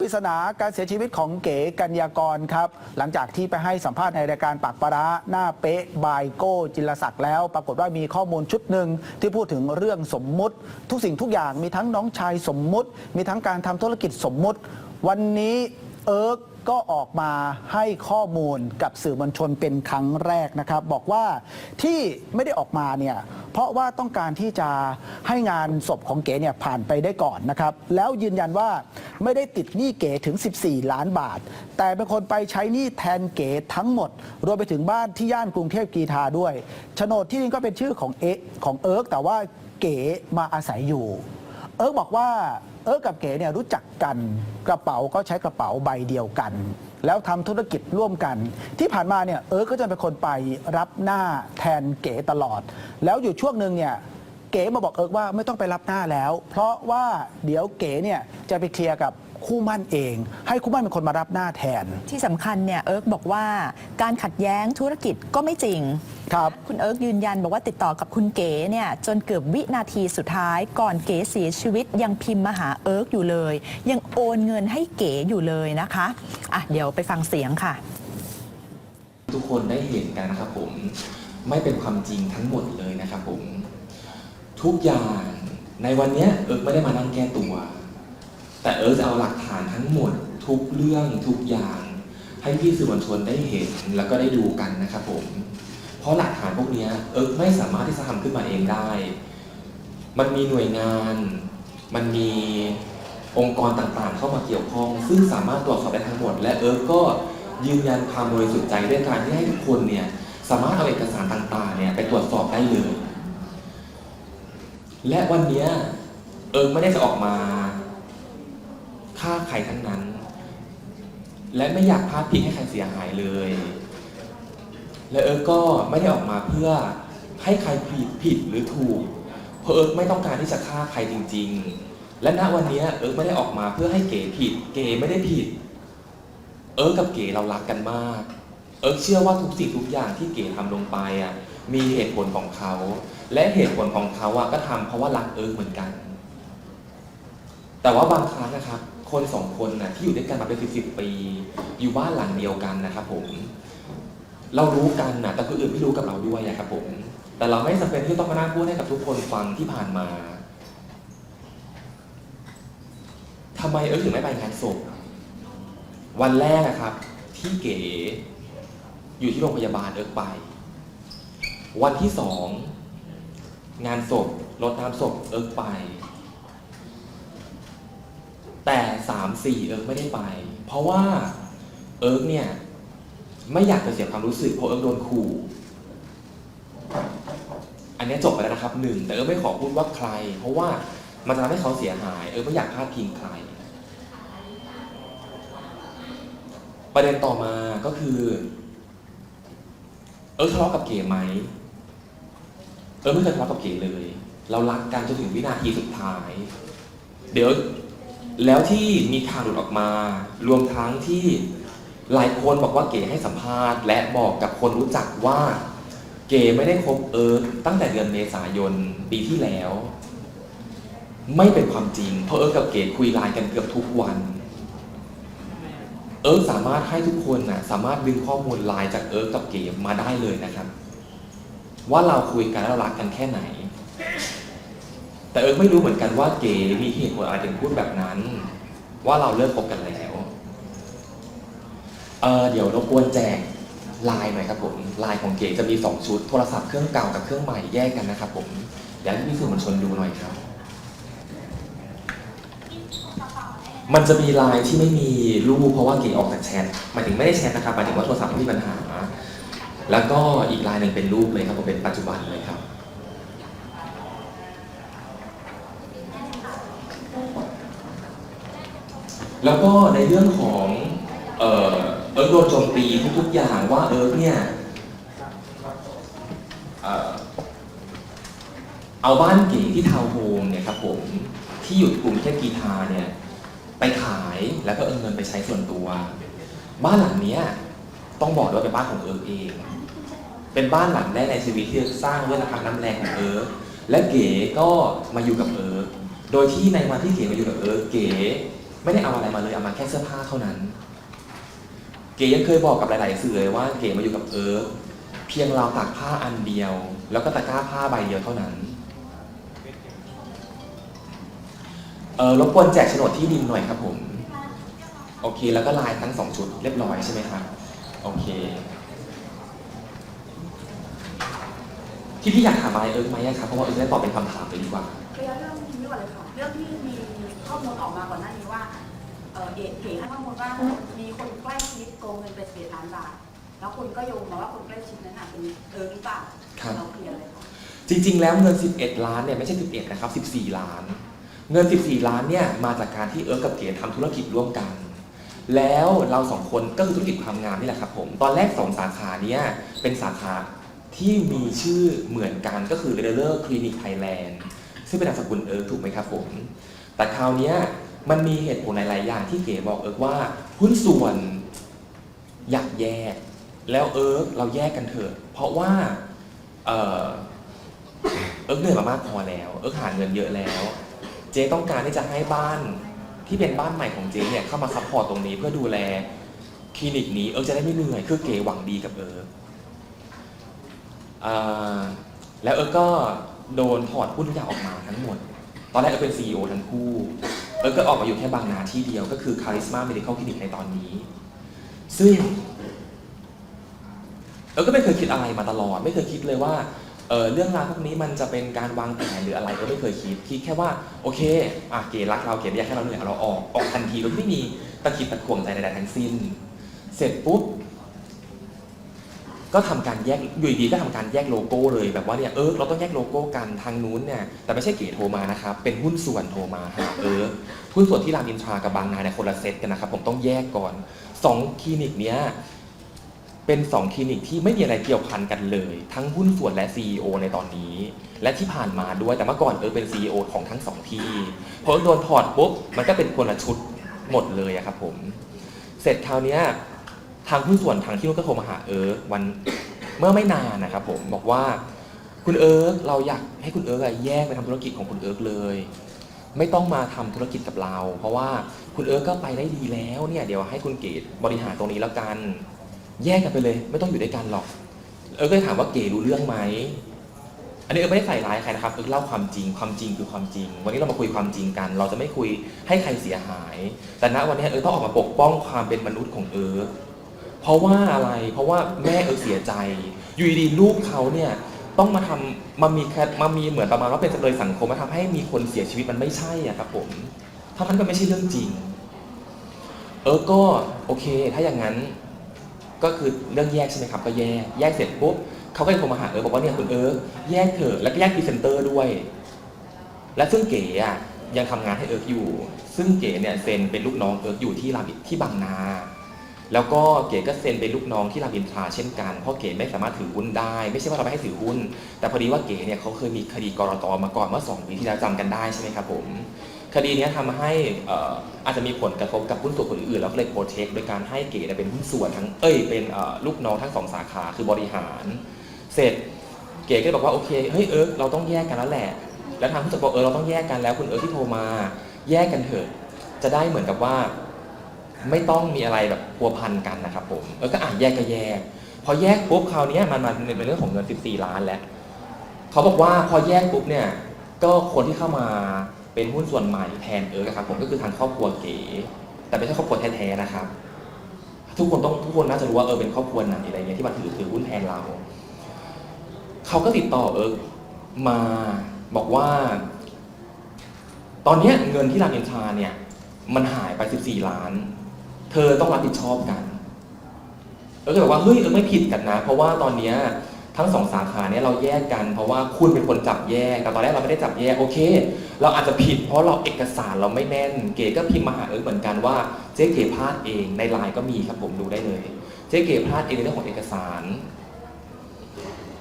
ปริศนาการเสียชีวิตของเก๋กัญญากรครับ หลังจากที่ไปให้สัมภาษณ์ในรายการปากปลาราหน้าเป๊ะบายโก้จิลศักดิ์แล้ว ปรากฏว่ามีข้อมูลชุดหนึ่งที่พูดถึงเรื่องสมมุติ ทุกสิ่งทุกอย่างมีทั้งน้องชายสมมุติ มีทั้งการทำธุรกิจสมมุติ วันนี้เอิร์ก ก็ออกมาให้ข้อมูลกับสื่อมวลชนเป็นครั้งแรกนะครับ บอกว่าที่ไม่ได้ออกมาเนี่ยเพราะว่าต้องการที่จะให้งานศพของเก๋เนี่ยผ่านไปได้ก่อนนะครับ แล้วยืนยันว่าไม่ได้ติดหนี้เก๋ถึง 14 ล้านบาท แต่เป็นคนไปใช้หนี้แทนเก๋ทั้งหมด รวมไปถึงบ้านที่ย่านกรุงเทพกรีฑาด้วยโฉนดที่ดินก็เป็นชื่อของเอ๊ของเอิร์กแต่ว่าเก๋มาอาศัยอยู่ เอิร์กบอกว่า เอิร์กกับเก๋เนี่ยรู้จักกันกระเป๋าก็ใช้กระเป๋าใบเดียวกัน แล้วทำธุรกิจร่วมกัน ที่ผ่านมาเนี่ยเอิร์กก็จะเป็นคนไปรับหน้าแทนเก๋ตลอด แล้วอยู่ช่วงหนึ่งเนี่ยเก๋มาบอกเอิร์กว่าไม่ต้องไปรับหน้าแล้ว เพราะว่าเดี๋ยวเก๋เนี่ยจะไปเคลียร์กับคู่หมั่นเอง ให้คู่หมั่นเป็นคนมารับหน้าแทน ที่สำคัญเนี่ยเอิร์กบอกว่าการขัดแย้งธุรกิจก็ไม่จริง ครับ คุณเอิร์กยืนยันบอกว่าติดต่อกับคุณเก๋เนี่ยจนเกือบวินาทีสุดท้าย ก่อนเก๋เสียชีวิตยังพิมพ์มาหาเอิร์กอยู่เลย ยังโอนเงินให้เก๋อยู่เลยนะคะอะเดี๋ยวไปฟังเสียงค่ะ ทุกคนได้เห็นกันนะครับผมไม่เป็นความจริงทั้งหมดเลยนะครับผม ทุกอย่างในวันเนี้ยเอิร์กไม่ได้มานั่งแก้ตัว แต่เอิร์กจะเอาหลักฐานทั้งหมด ทุกเรื่องทุกอย่าง ให้พี่สื่อมวลชนได้เห็นแล้วก็ได้ดูกันนะครับผม เพราะหลักฐานพวกนี้เอิร์กไม่สามารถที่จะทำขึ้นมาเองได้ มันมีหน่วยงาน มันมีองค์กรต่างๆ เข้ามาเกี่ยวข้อง ซึ่งสามารถตรวจสอบได้ทั้งหมด และเอิร์กก็ยืนยันความบริสุทธิ์ใจด้วยการที่ให้ทุกคนเนี่ยสามารถเอาเอกสารต่างๆเนี่ยไปตรวจสอบได้เลย และวันนี้เอิร์กไม่ได้จะออกมาฆ่าใครทั้งนั้น และไม่อยากพาดพิงให้ใครเสียหายเลย และเอิร์กก็ไม่ได้ออกมาเพื่อให้ใครผิดผิดหรือถูก เพราะเอิร์กไม่ต้องการที่จะฆ่าใครจริง ๆ และณวันนี้เอิร์กไม่ได้ออกมาเพื่อให้เก๋ผิด เก๋ไม่ได้ผิด เอิร์กกับเก๋เรารักกันมาก เอิร์กเชื่อว่าทุกสิ่งทุกอย่างที่เก๋ทำลงไปอะมีเหตุผลของเขา และเหตุผลของเขาอะก็ทำเพราะว่ารักเอิร์กเหมือนกัน แต่ว่าบางครั้งนะครับ คนสองคนนะที่อยู่ด้วยกันมาเป็นสิบสิบปี อยู่บ้านหลังเดียวกันนะครับผม เรารู้กันนะแต่คนอื่นไม่รู้กับเราด้วยอะครับผม แต่เราไม่จำเป็นที่ต้องมานั่งพูดให้กับทุกคนฟังที่ผ่านมาทำไมเอิร์กถึงไม่ไปงานศพวันแรกนะครับ ที่เก๋อยู่ที่โรงพยาบาลเอิร์กไป วันที่สองงานศพรดน้ำศพเอิร์กไป แต่สามสี่เอิร์กไม่ได้ไป เพราะว่าเอิร์กเนี่ย ไม่อยากจะเสียความรู้สึกเพราะเอิร์กโดนขู่อันนี้จบไปแล้วนะครับหนึ่งแต่เอิร์กไม่ขอพูดว่าใคร เพราะว่ามันจะทำให้เขาเสียหาย เอิร์กไม่อยากพลาดพิงใคร ประเด็นต่อมาก็คือ เอิร์กทะเลาะกับเก๋ไหม เอิร์กไม่เคยทะเลาะกับเก๋เลย เรารักกันจนถึงวินาทีสุดท้าย เดี๋ยวแล้วที่มีข่าวหลุดออกมา รวมทั้งที่ หลายคนบอกว่าเก๋ให้สัมภาษณ์ และบอกกับคนรู้จักว่า เก๋ไม่ได้คบเอิร์กตั้งแต่เดือนเมษายนปีที่แล้ว ไม่เป็นความจริง เพราะเอิร์กกับเก๋คุยไลน์กันเกือบทุกวัน เอิร์กสามารถให้ทุกคนนะสามารถดึงข้อมูลไลน์จากเอิร์กกับเก๋มาได้เลยนะครับ ว่าเราคุยกันแล้วเรารักกันแค่ไหน แต่เอิร์กไม่รู้เหมือนกันว่าเก๋มีเหตุผลอะไรถึงพูดแบบนั้น ว่าเราเลิกคบกันแล้ว เออเดี๋ยวรบกวนแจกลน์หน่อยครับผมลน์ของเก๋จะมี 2 ชุด โทรศัพท์เครื่องเก่ากับเครื่องใหม่แยกกันนะครับผมเดี๋ยวให้พี่สื่อมวลชนดูหน่อยครับ มันจะมีลน์ที่ไม่มีรูปเพราะว่าเก๋ออกจากแชทหมายถึงไม่ได้แชทนะครับหมายถึงว่าโทรศัพท์ไม่มีปัญหา แล้วก็อีกลน์หนึ่งเป็นรูปเลยครับผมเป็นปัจจุบันเลยครับแล้วก็ในเรื่องของเอ่อ ร์กโดนโจมตีทุกๆอย่างว่าเอิร์กเนี่ยเอ่อเอาบ้านเก๋ที่ทาวน์โฮมเนี่ยครับผมที่อยู่กรุงเทพกีทาเนี่ยไปขายแล้วก็เอาเงินไปใช้ส่วนตัว บ้านหลังเนี้ยต้องบอกวยว่าเป็นบ้านของเอิร์กเอง เป็นบ้านหลังแรกในชีวิตที่สร้างด้วยราคาน้ำแรงของเอิร์กและเก๋ก็มาอยู่กับเอิร์กโดยที่ในวันที่เก๋มาอยู่กับเอิร์กเก๋ไม่ได้เอาอะไรมาเลยเอามาแค่เสื้อผ้าเท่านั้น เก๋ยังเคยบอกกับหลาย ๆ สื่อเลยว่าเก๋มาอยู่กับเอิร์กเพียงเราวตากผ้าอันเดียว แล้วก็ตะกร้าผ้าใบเดียวเท่านั้นเออรบกวนแจกโฉนดที่ดินหน่อยครับผม โอเค แล้วก็ลายทั้งสองชุดเรียบร้อยใช่ไหมครับ โอเค ที่พี่อยากถามอะไรเอิร์กไหมอะครับ เพราะว่าเอิร์กได้ตอบเป็นคำถามเลยดีกว่าเคลียร์เรื่องนี้ก่อนเลยค่ะ เรื่องที่มีข้อมูลออกมาก่อนหน้านี้ว่า เออเอกเก๋ให้ข้อมูลว่ามีคนใกล้ชิดโกงเงินไปสิบล้านบาท แล้วคุณก็โยงมาว่าคนใกล้ชิดนั้นน่ะเป็นเออหรือเปล่าครับ เราเคลียร์เลยค่ะจริง ๆ แล้วเงิน 11 ล้านเนี่ยไม่ใช่ 11 นะครับ 14 ล้าน เงิน 14 ล้านเนี่ยมาจากการที่เอิร์กกับเก๋ทำธุรกิจร่วมกัน แล้วเราสองคนก็คือธุรกิจความงามนี่แหละครับผมตอนแรกสองสาขาเนี้เป็นสาขาที่มีชื่อเหมือนกันก็คือ r e d e r Clinic Thailand ซึ่งเป็นนามสกุลเอิร์กถูกไหมครับผม แต่คราวเนี้ย มันมีเหตุผลหลาย ๆ อย่างที่เก๋บอกเอิร์กว่าหุ้นส่วนอยากแยก แล้วเอิร์กเราแยกกันเถอะ เพราะว่าเอ่อเอิร์กเหนื่อยมามากพอแล้ว เอิร์กหาเงินเยอะแล้ว เจ๊ต้องการที่จะให้บ้านที่เป็นบ้านใหม่ของเจ๊เนี่ยเข้ามาซัพพอร์ตตรงนี้เพื่อดูแลคลินิกนี้เอิร์กจะได้ไม่เหนื่อยคือเก๋หวังดีกับเอิร์กอ่าแล้วเอิร์กก็โดนถอดหุ้นทุกอย่างออกมาทั้งหมด ตอนแรกเอิร์กเป็น CEO ทั้งคู่ เอิร์กก็ออกมาอยู่แค่บางนาที่เดียวก็คือ Charisma Medical Clinic ในตอนนี้ ซึ่งเออก็ไม่เคยคิดอะไรมาตลอด ไม่เคยคิดเลยว่าเออเรื่องราวพวกนี้มันจะเป็นการวางแผนหรืออะไรก็ไม่เคยคิดคิดแค่ว่าโอเคอะเก๋รักเราเก๋ไม่อยากให้เราเหนื่อยเอาเราออกออกทันทีโดยที่ไม่มีตะคิดตะขวงใจใดๆทั้งสิ้น เสร็จปุ๊บ ก็ทำการแยกอยู่ดีก็ทำการแยกโลโก้เลยแบบว่าเนี่ยเออเราต้องแยกโลโก้กันทางนู้นเนี่ยแต่ไม่ใช่เก๋โทรมานะครับเป็นหุ้นส่วนโทรมาหาเออหุ้นส่วนที่รามอินทรากับบางนาเนี่ยคนละเซตกันนะครับผมต้องแยกก่อนสองคลินิกเนี้ยเป็น 2 คลินิกที่ไม่มีอะไรเกี่ยวพันกันเลย ทั้งหุ้นส่วนและ CEO ในตอนนี้ และที่ผ่านมาด้วยแต่เมื่อก่อนเออเป็น CEO ของทั้งสองที่พอโดนถอดปุ๊บมันก็เป็นคนละชุดหมดเลยอะครับผม เสร็จคราวเนี้ย ทางหุ้นส่วนทางที่นู้นก็โทรมาหาเอิร์กวันเมื่อไม่นานนะครับผมบอกว่าคุณเอิร์กเราอยากให้คุณเอิร์กอะแยกไปทำธุรกิจของคุณเอิร์กเลย ไม่ต้องมาทำธุรกิจกับเรา เพราะว่าคุณเอิร์กก็ไปได้ดีแล้วเนี่ยเดี๋ยวให้คุณเกดบริหารตรงนี้แล้วกัน แยกกันไปเลย ไม่ต้องอยู่ด้วยกันหรอก เออก็เลยถามว่าเก๋รู้เรื่องไหมอันนี้เออไม่ได้ใส่ร้ายใครนะครับเออเล่าความจริงความจริงคือความจริง วันนี้เรามาคุยความจริงกัน เราจะไม่คุยให้ใครเสียหาย แต่ณวันนี้เออต้องออกมาปกป้องความเป็นมนุษย์ของเออ เพราะว่าอะไร เพราะว่าแม่เออเสียใจ อยู่ดีๆลูกเขาเนี่ยต้องมาทำมามีแคทมามีเหมือนประมาณว่าเป็นจำเลยสังคมมาทำให้มีคนเสียชีวิตมันไม่ใช่อะครับผมถ้ามันก็ไม่ใช่เรื่องจริง เออก็โอเค ถ้าอย่างนั้นก็คือเรื่องแยกใช่ไหมครับ ก็แยกแยกเสร็จปุ๊บเขาก็เลยโทรมาหาเออบอกว่าเนี่ยคุณเออแยกเถอะแล้วก็แยกพรีเซนเตอร์ด้วย และซึ่งเก๋อะยังทำงานให้เอิร์กอยู่ ซึ่งเก๋เนี่ยเซ็นเป็นลูกน้องเอิร์กอยู่ที่รามที่บางนา แล้วก็เก๋ก็เซ็นเป็นลูกน้องที่รามอินทราเช่นกัน เพราะเก๋ไม่สามารถถือหุ้นได้ ไม่ใช่ว่าเราไม่ให้ถือหุ้น แต่พอดีว่าเก๋เนี่ยเขาเคยมีคดีกรตมาก่อนเมื่อสองปีที่แล้วจำกันได้ใช่ไหมครับผม คดีนี้ยทำให้อ่าจจะมีผลกระทบกับหุ้นส่วนคนอื่น แล้วก็เลยโปรเทคโดยการให้เก๋เป็นหุ้นส่วนทั้ง เอ้ย เป็นลูกน้องทั้งสองสาขาคือบริหาร เสร็จเก๋ก็บอกว่าโอเค เฮ้ยเอิร์กเราต้องแยกกันแล้วแหละ แล้วทางผู้จัดบอกเออเราต้องแยกกันแล้วคุณเอิร์กที่โทรมา แยกกันเถอะ จะได้เหมือนกับว่า ไม่ต้องมีอะไรแบบพัวพันกันนะครับผมเออก็อ่านแยกก็แยก พอแยกปุ๊บคราวนี้มันมันเป็นเรื่องของเงิน 14 ล้านแล้วเขาบอกว่าพอแยกปุ๊บเนี่ยก็คนที่เข้ามาเป็นหุ้นส่วนใหม่แทนเออครับผมก็คือทางครอบครัวเก๋แต่ไม่ใช่ครอบครัวแท้ๆนะครับ ทุกคนต้องทุกคนน่าจะรู้ว่าเออเป็นครอบครัวไหนอะไรเงี้ยที่มาถือถือหุ้นแทนเราเขาก็ติดต่อเอิร์กมาบอกว่า ตอนนี้เงินที่รามอินทราเนี่ย มันหายไป 14 ล้าน เธอต้องรับผิดชอบกันเออก็บอกว่าเฮ้ยเออไม่ผิดกันนะ เพราะว่าตอนเนี้ยทั้งสองสาขาเนี่ยเราแยกกันเพราะว่าคุณเป็นคนจับแยกแต่ตอนแรกเราไม่ได้จับแยกโอเค เราอาจจะผิดเพราะเราเอกสารเราไม่แน่น เก๋ก็พิมพ์มาหาเอิร์กเหมือนกันว่าเจ๊เก๋พลาดเองในไลน์ก็มีครับผมดูได้เลย เจ๊เก๋พลาดเองในเรื่องของเอกสาร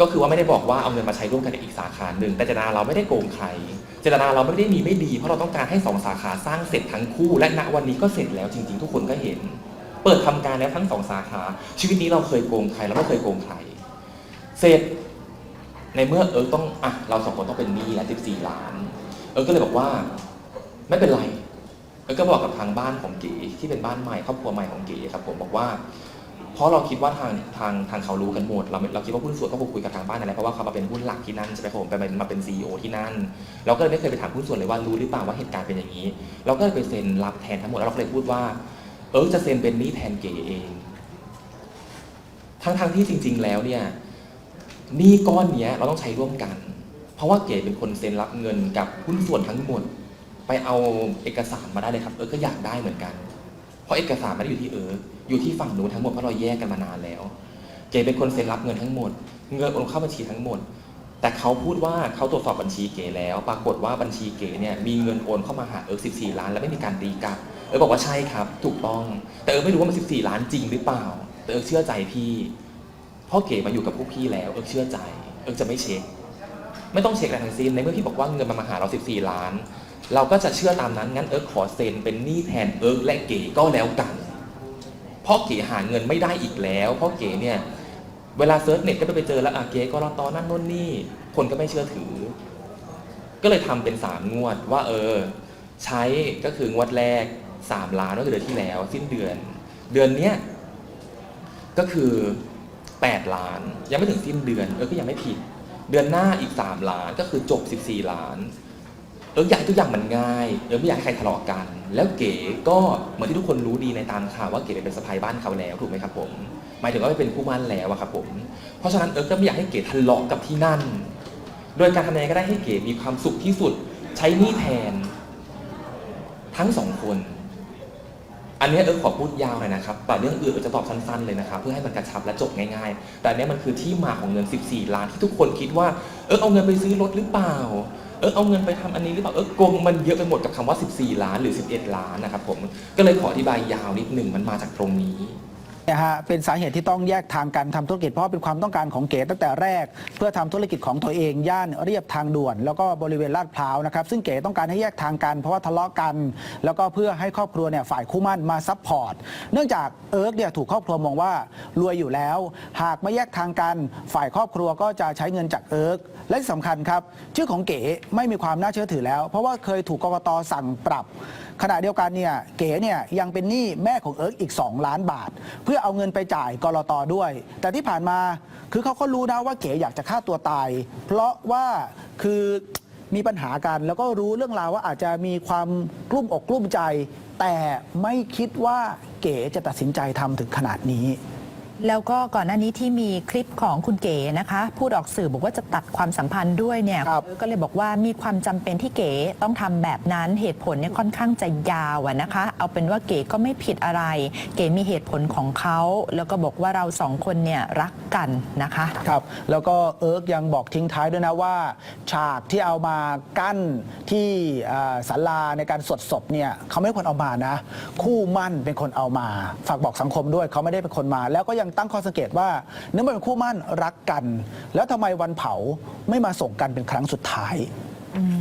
ก็คือว่าไม่ได้บอกว่าเอาเงินมาใช้ร่วมกันในอีกสาขาหนึ่งแต่เจตนาเราไม่ได้โกงใคร เจตนาเราไม่ได้มีไม่ดี เพราะเราต้องการให้สองสาขาสร้างเสร็จทั้งคู่ และณวันนี้ก็เสร็จแล้วจริง ๆ ทุกคนก็เห็น เปิดทำการแล้วทั้งสองสาขา ชีวิตนี้เราเคยโกงใครเราไม่เคยโกงใคร เสร็จในเมื่อเอิร์กต้องอะเราสองคนต้องเป็นหนี้แล้ว14ล้าน เอิร์กก็เลยบอกว่าไม่เป็นไรเแล้วก็บอกกับทางบ้านของเก๋ที่เป็นบ้านใหม่ครอบครัวใหม่ของเก๋ครับผมบอกว่า เพราะเราคิดว่าทางทางทางเขารู้กันหมด เราเราคิดว่าหุ้นส่วนก็คงคุยกับทางบ้านอะไรเพราะว่าเขามาเป็นหุ้นหลักที่นั่นใช่ไหมครับผมไปเป็นมาเป็นซีอที่นั่น เราก็เลยไม่เคยไปถามหุ้นส่วนเลยว่ารู้หรือเปล่าว่าเหตุการณ์เป็นอย่างนี้ เราก็เลยไปเซ็นรับแทนทั้งหมดแล้วเราก็เลยพูดว่า เออจะเซ็นเป็นนี้แทนเก๋เอง ทั้งทางๆที่จริง ๆ แล้วเนี่ยนี้ก้อนเนี้ยเราต้องใช้ร่วมกัน เพราะว่าเก๋เป็นคนเซ็นรับเงินกับหุ้นส่วนทั้งหมด ไปเอาเอกสารมาได้เลยครับ เออก็อยากได้เหมือนกัน ราะเอกสารไม่ได้อยู่ที่เอออยู่ที่ฝั่งนู้นทั้งหมดเพราะเราแยกกันมานานแล้ว เก๋เป็นคนเซ็นรับเงินทั้งหมด เงินโอนเข้าบัญชีทั้งหมด แต่เขาพูดว่าเขาตรวจสอบบัญชีเก๋แล้ว ปรากฏว่าบัญชีเก๋เนี่ยมีเงินโอนเข้ามาหาเออ14 ล้าน แล้วไม่มีการตีกลับ เออบอกว่าใช่ครับ ถูกต้อง แต่เออไม่รู้ว่ามัน 14 ล้านจริงหรือเปล่า แต่เออเชื่อใจพี่เพราะเก๋มาอยู่กับพวกพี่แล้ว เออเชื่อใจ เออจะไม่เช็ค ไม่ต้องเช็คอะไรทั้งสิ้นในเมื่อพี่บอกว่าเงินมันมาหาเรา 14 ล้าน เราก็จะเชื่อตามนั้นงั้นเอิร์กขอเซ็นเป็นหนี้แทนเอิร์กและเก๋ก็แล้วกัน เพราะเก๋หาเงินไม่ได้อีกแล้ว เพราะเก๋เนี่ยเวลาเซิร์ชเน็ตก็ไปเจอแล้วอะเก๋ก็รตนั่นนู่นนี่ คนก็ไม่เชื่อถือ ก็เลยทำเป็นสามงวดว่าเออ ใช้ก็คืองวดแรกสามล้านก็คือเดือนที่แล้ว สิ้นเดือน เดือนเนี้ยก็คือแปดล้าน ยังไม่ถึงสิ้นเดือนเออก็ยังไม่ผิด เดือนหน้าอีกสามล้านก็คือจบสิบสี่ล้าน เอออยากทุกอย่างมันง่ายเออไม่อยากให้ใครทะเลาะกัน แล้วเก๋ก็เหมือนที่ทุกคนรู้ดีในตามข่าวว่าเก๋เป็นสะพายบ้านเขาแล้วถูกไหมครับผม หมายถึงว่าเป็นผู้มั่นแล้วอะครับผม เพราะฉะนั้นเออก็ไม่อยากให้เก๋ทะเลาะกับที่นั่น โดยการทำยังไงก็ได้ให้เก๋มีความสุขที่สุด ใช้หนี้แทน ทั้งสองคน อันนี้เออขอพูดยาวหน่อยนะครับแต่เรื่องอื่นเออจะตอบสั้นๆเลยนะครับเพื่อให้มันกระชับและจบง่ายๆ แต่อันนี้มันคือที่มาของเงิน 14 ล้านที่ทุกคนคิดว่าเออเอาเงินไปซื้อรถหรือเปล่า เออเอาเงินไปทำอันนี้หรือเปล่าเออโกงมันเยอะไปหมดกับคำว่า 14 ล้านหรือ 11 ล้านนะครับผมก็เลยขออธิบายยาวนิดหนึ่งมันมาจากตรงนี้ นะฮะเป็นสาเหตุที่ต้องแยกทางกันทำธุรกิจเพราะเป็นความต้องการของเก๋ตั้งแต่แรก เพื่อทำธุรกิจของตัวเองย่านเรียบทางด่วน แล้วก็บริเวณลาดพร้าวนะครับซึ่งเก๋ต้องการให้แยกทางกัน เพราะว่าทะเลาะกัน แล้วก็เพื่อให้ครอบครัวเนี่ยฝ่ายคู่มั่นมาซัพพอร์ตเนื่องจากเอิร์กเนี่ยถูกครอบครัวมองว่ารวยอยู่แล้ว หากไม่แยกทางกัน ฝ่ายครอบครัวก็จะใช้เงินจากเอิร์กและที่สำคัญครับชื่อของเก๋ไม่มีความน่าเชื่อถือแล้ว เพราะว่าเคยถูกกกตสั่งปรับ ขณะเดียวกันเนี่ยเก๋เนี่ยยังเป็นหนี้แม่ของเอิร์กอีก 2 ล้านบาท เพื่อเอาเงินไปจ่ายกรตด้วย แต่ที่ผ่านมาคือเขาก็รู้นะว่าเก๋อยากจะฆ่าตัวตาย เพราะว่าคือมีปัญหากัน แล้วก็รู้เรื่องราวว่าอาจจะมีความกลุ้มอกกลุ้มใจ แต่ไม่คิดว่าเก๋จะตัดสินใจทำถึงขนาดนี้ แล้วก็ก่อนหน้านี้ที่มีคลิปของคุณเก๋นะคะ พูดออกสื่อบอกว่าจะตัดความสัมพันธ์ด้วยเนี่ยครับ ก็เลยบอกว่ามีความจำเป็นที่เก๋ต้องทำแบบนั้นเหตุผลเนี่ยค่อนข้างจะยาวอะนะคะ เอาเป็นว่าเก๋ก็ไม่ผิดอะไร เก๋มีเหตุผลของเขา แล้วก็บอกว่าเราสองคนเนี่ยรักกันนะคะ ครับแล้วก็เอิร์กยังบอกทิ้งท้ายด้วยนะว่า ฉากที่เอามากั้นที่อ่าศาลาในการสวดศพเนี่ยเขาไม่ได้คนเอามานะ คู่มั่นเป็นคนเอามา ฝากบอกสังคมด้วยเขาไม่ได้เป็นคนมา แล้วก็ยังตั้งข้อสังเกตว่าเนื่องเป็นคู่มั่นรักกัน แล้วทำไมวันเผาไม่มาส่งกันเป็นครั้งสุดท้าย